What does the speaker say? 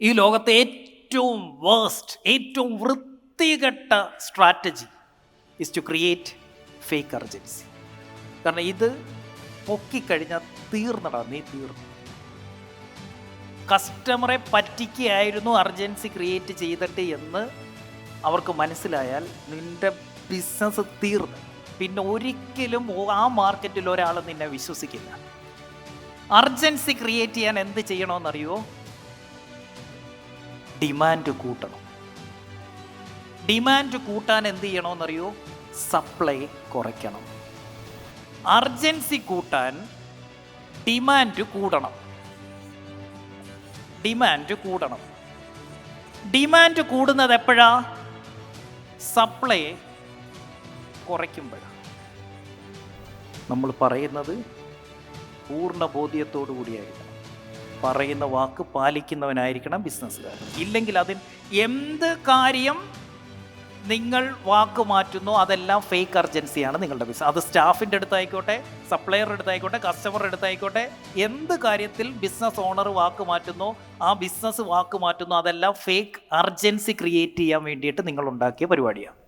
ഈ ലോകത്തെ ഏറ്റവും വേസ്റ്റ് ഏറ്റവും വൃത്തികെട്ട strategy is to create fake urgency കാരണം ഇത് പൊക്കിക്കഴിഞ്ഞാൽ തീർന്നടാ നീ തീർന്നു. കസ്റ്റമറെ പറ്റിക്കുകയായിരുന്നു അർജൻസി ക്രിയേറ്റ് ചെയ്തിട്ട് എന്ന് അവർക്ക് മനസ്സിലായാൽ നിന്റെ ബിസിനസ് തീർന്നു. പിന്നെ ഒരിക്കലും ആ മാർക്കറ്റിൽ ഒരാൾ നിന്നെ വിശ്വസിക്കില്ല. അർജൻസി ക്രിയേറ്റ് ചെയ്യാൻ എന്ത് ചെയ്യണമെന്നറിയോ ഡിമാൻഡ് കൂട്ടണം. ഡിമാൻഡ് കൂട്ടാൻ എന്ത് ചെയ്യണമെന്നറിയോ സപ്ലൈ കുറയ്ക്കണം. അർജൻസി കൂട്ടാൻ ഡിമാൻഡ് കൂടണം. ഡിമാൻഡ് കൂടണം. ഡിമാൻഡ് കൂടുന്നത് എപ്പോഴാ? സപ്ലൈ കുറയ്ക്കുമ്പോഴാണ് നമ്മൾ പറയുന്നത് പൂർണ ബോധ്യത്തോടു കൂടിയായിരിക്കണം പറയുന്ന വാക്ക് പാലിക്കുന്നവനായിരിക്കണം ബിസിനസ്സുകാരൻ. ഇല്ലെങ്കിൽ അതിന് എന്ത് കാര്യം നിങ്ങൾ വാക്ക് മാറ്റുന്നു അതെല്ലാം ഫേക്ക് അർജൻസിയാണ് നിങ്ങളുടെ ബിസിനസ് അത് സ്റ്റാഫിന്റെ അടുത്തായിക്കോട്ടെ സപ്ലയറുടെ അടുത്തായിക്കോട്ടെ കസ്റ്റമറുടെ അടുത്തായിക്കോട്ടെ എന്ത് കാര്യത്തിൽ ബിസിനസ് ഓണർ വാക്ക് മാറ്റുന്നു ആ ബിസിനസ് വാക്ക് മാറ്റുന്നു അതെല്ലാം ഫേക്ക് അർജൻസി ക്രിയേറ്റ് ചെയ്യാൻ വേണ്ടിയിട്ട് നിങ്ങൾ ഉണ്ടാക്കിയ പരിപാടിയാണ്.